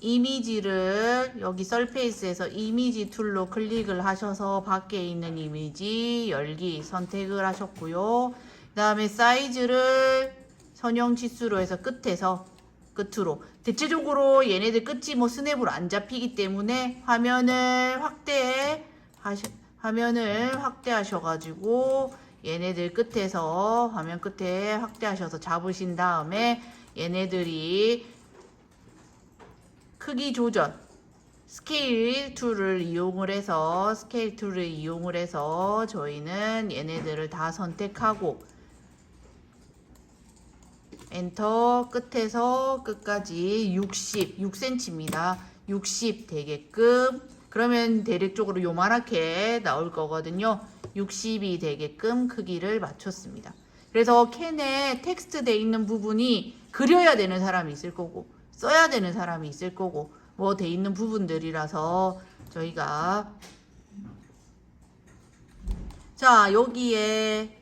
이미지를 여기 서페이스에서 이미지 툴로 클릭을 하셔서 밖에 있는 이미지 열기 선택을 하셨고요. 그 다음에 사이즈를 선형 치수로 해서 끝에서 끝으로 대체적으로 얘네들 끝이 뭐 스냅으로 안 잡히기 때문에 화면을 확대 하셔 화면을 확대하셔가지고 얘네들 끝에서 화면 끝에 확대하셔서 잡으신 다음에 얘네들이 크기 조절 스케일 툴을 이용을 해서 스케일 툴을 이용을 해서 저희는 얘네들을 다 선택하고 엔터 끝에서 끝까지 60, 6cm입니다. 60 되게끔 그러면 대략적으로 요만하게 나올 거거든요. 60이 되게끔 크기를 맞췄습니다. 그래서 캔에 텍스트 돼 있는 부분이 그려야 되는 사람이 있을 거고 써야 되는 사람이 있을 거고 뭐 돼 있는 부분들이라서 저희가. 자 여기에